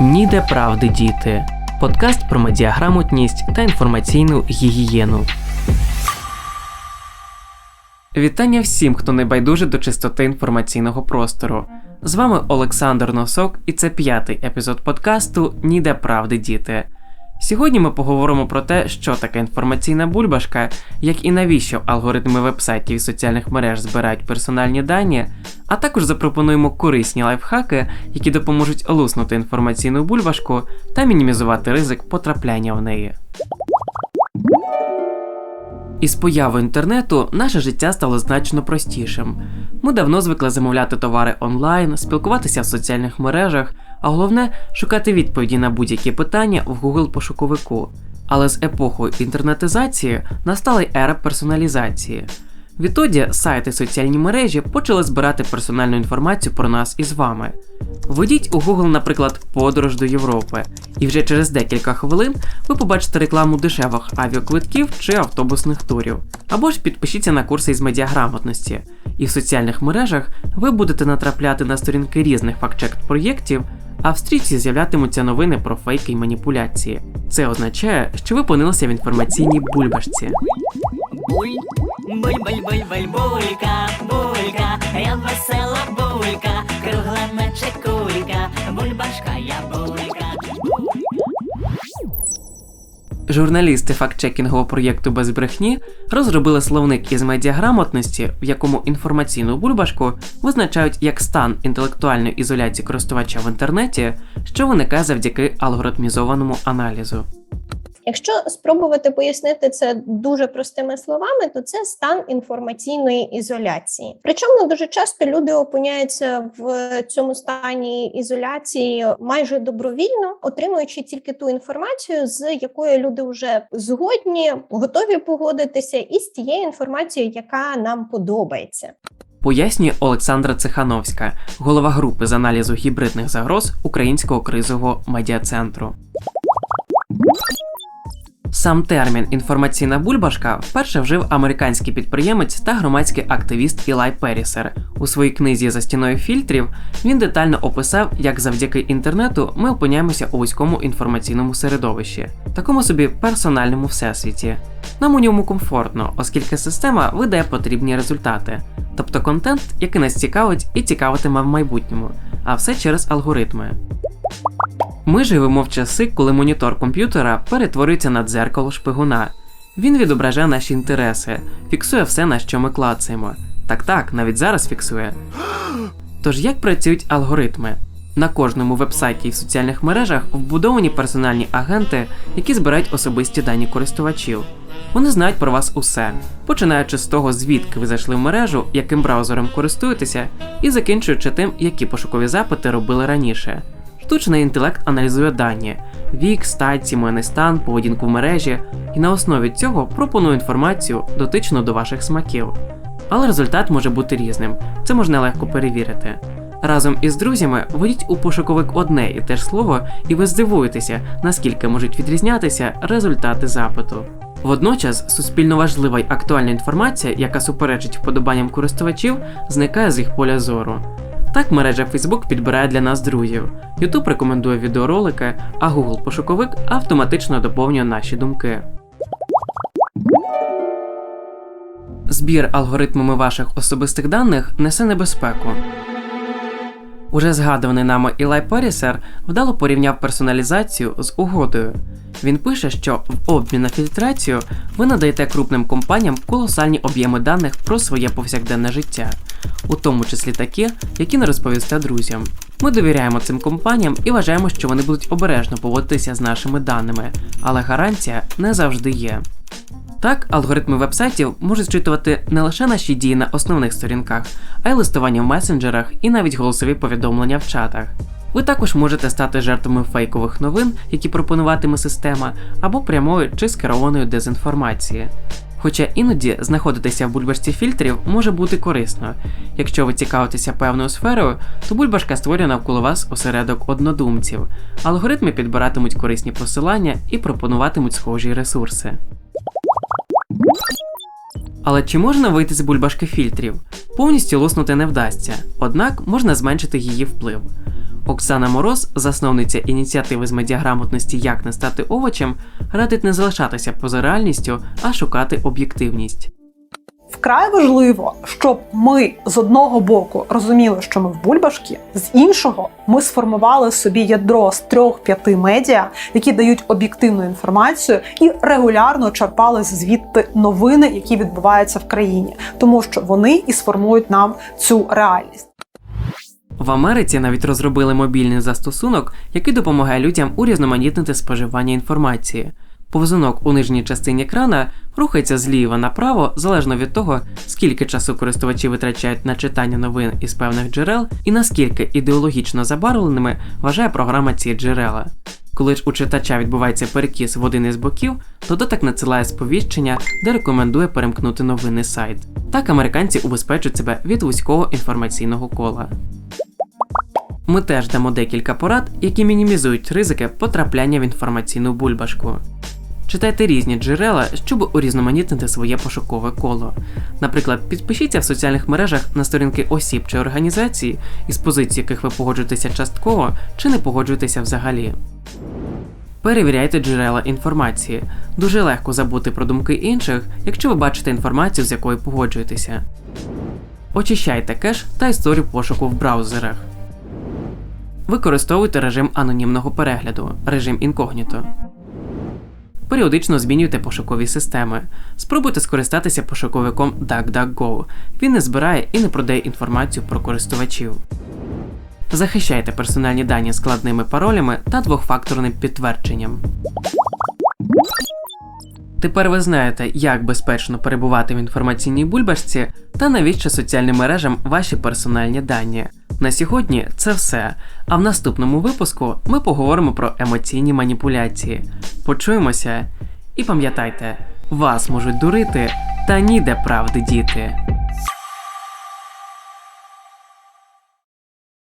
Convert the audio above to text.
Ніде правди діти. Подкаст про медіаграмотність та інформаційну гігієну. Вітання всім, хто не байдуже до чистоти інформаційного простору. З вами Олександр Носок, і це п'ятий епізод подкасту Ніде правди діти. Сьогодні ми поговоримо про те, що таке інформаційна бульбашка, як і навіщо алгоритми вебсайтів і соціальних мереж збирають персональні дані, а також запропонуємо корисні лайфхаки, які допоможуть луснути інформаційну бульбашку та мінімізувати ризик потрапляння в неї. Із появою інтернету наше життя стало значно простішим. Ми давно звикли замовляти товари онлайн, спілкуватися в соціальних мережах, а головне шукати відповіді на будь-які питання в Google пошуковику. Але з епохою інтернетизації настала й ера персоналізації. Відтоді сайти соціальні мережі почали збирати персональну інформацію про нас із вами. Введіть у Google, наприклад, подорож до Європи, і вже через декілька хвилин ви побачите рекламу дешевих авіаквитків чи автобусних турів. Або ж підпишіться на курси із медіаграмотності, і в соціальних мережах ви будете натрапляти на сторінки різних фактчек проєктів, а в стрічці з'являтимуться новини про фейки й маніпуляції. Це означає, що ви опинилися в інформаційній бульбашці. Буль, буль, буль, буль, буль, булька, булька, я весела булька, кругла наче кулька, бульбашка, я булька. Журналісти фактчекінгового проєкту без брехні розробили словник із медіаграмотності, в якому інформаційну бульбашку визначають як стан інтелектуальної ізоляції користувача в інтернеті, що виникає завдяки алгоритмізованому аналізу. Якщо спробувати пояснити це дуже простими словами, то це стан інформаційної ізоляції. Причому дуже часто люди опиняються в цьому стані ізоляції майже добровільно, отримуючи тільки ту інформацію, з якою люди вже згодні, готові погодитися, і з тією інформацією, яка нам подобається. Пояснює Олександра Цехановська, голова групи з аналізу гібридних загроз Українського кризового медіацентру. Сам термін інформаційна бульбашка вперше вжив американський підприємець та громадський активіст Ілай Перісер. У своїй книзі за стіною фільтрів він детально описав, як завдяки інтернету ми опиняємося у вузькому інформаційному середовищі, такому собі персональному всесвіті. Нам у ньому комфортно, оскільки система видає потрібні результати, тобто контент, який нас цікавить і цікавитиме в майбутньому, а все через алгоритми. Ми живемо в часи, коли монітор комп'ютера перетворюється на дзеркало шпигуна. Він відображає наші інтереси, фіксує все, на що ми клацаємо. Так так, навіть зараз фіксує. Тож як працюють алгоритми? На кожному вебсайті і в соціальних мережах вбудовані персональні агенти, які збирають особисті дані користувачів. Вони знають про вас усе, починаючи з того, звідки ви зайшли в мережу, яким браузером користуєтеся, і закінчуючи тим, які пошукові запити робили раніше. Штучний інтелект аналізує дані, вік, стать, сімейний стан, поведінку в мережі, і на основі цього пропонує інформацію дотичну до ваших смаків. Але результат може бути різним, це можна легко перевірити. Разом із друзями введіть у пошуковик одне і те ж слово, і ви здивуєтеся, наскільки можуть відрізнятися результати запиту. Водночас суспільно важлива й актуальна інформація, яка суперечить вподобанням користувачів, зникає з їх поля зору. Так мережа Facebook підбирає для нас друзів, YouTube рекомендує відеоролики, а Google пошуковик автоматично доповнює наші думки. Збір алгоритмами ваших особистих даних несе небезпеку. Уже згадуваний нами Ілай Перісер вдало порівняв персоналізацію з угодою. Він пише, що в обмін на фільтрацію ви надаєте крупним компаніям колосальні об'єми даних про своє повсякденне життя, у тому числі такі, які не розповісте друзям. Ми довіряємо цим компаніям і вважаємо, що вони будуть обережно поводитися з нашими даними, але гарантія не завжди є. Так, алгоритми вебсайтів можуть зчитувати не лише наші дії на основних сторінках, а й листування в месенджерах і навіть голосові повідомлення в чатах. Ви також можете стати жертвами фейкових новин, які пропонуватиме система, або прямої чи скерованої дезінформації. Хоча іноді знаходитися в бульбашці фільтрів може бути корисно. Якщо ви цікавитеся певною сферою, то бульбашка створює навколо вас осередок однодумців. Алгоритми підбиратимуть корисні посилання і пропонуватимуть схожі ресурси. Але чи можна вийти з бульбашки фільтрів? Повністю луснути не вдасться, однак можна зменшити її вплив. Оксана Мороз, засновниця ініціативи з медіаграмотності Як не стати овочем, радить не залишатися поза реальністю, а шукати об'єктивність. Вкрай важливо, щоб ми з одного боку розуміли, що ми в бульбашки, з іншого ми сформували собі ядро з трьох-п'яти медіа, які дають об'єктивну інформацію, і регулярно черпали звідти новини, які відбуваються в країні, тому що вони і сформують нам цю реальність. В Америці навіть розробили мобільний застосунок, який допомагає людям урізноманітнити споживання інформації. Повзунок у нижній частині екрана рухається зліва направо залежно від того, скільки часу користувачі витрачають на читання новин із певних джерел і наскільки ідеологічно забарвленими вважає програма ці джерела. Коли ж у читача відбувається перекіс в один із боків, додаток надсилає сповіщення, де рекомендує перемкнути новинний сайт. Так американці убезпечують себе від вузького інформаційного кола. Ми теж дамо декілька порад, які мінімізують ризики потрапляння в інформаційну бульбашку. Читайте різні джерела, щоб урізноманітнити своє пошукове коло. Наприклад, підпишіться в соціальних мережах на сторінки осіб чи організацій, із позицій яких ви погоджуєтеся частково чи не погоджуєтеся взагалі. Перевіряйте джерела інформації. Дуже легко забути про думки інших, якщо ви бачите інформацію, з якою погоджуєтеся. Очищайте кеш та історію пошуку в браузерах. Використовуйте режим анонімного перегляду, режим інкогніто. Періодично змінюйте пошукові системи. Спробуйте скористатися пошуковиком DuckDuckGo. Він не збирає і не продає інформацію про користувачів. Захищайте персональні дані складними паролями та двохфакторним підтвердженням. Тепер ви знаєте, як безпечно перебувати в інформаційній бульбашці та навіщо соціальним мережам ваші персональні дані. На сьогодні це все. А в наступному випуску ми поговоримо про емоційні маніпуляції. Почуємося і пам'ятайте, вас можуть дурити, та ніде правди діти.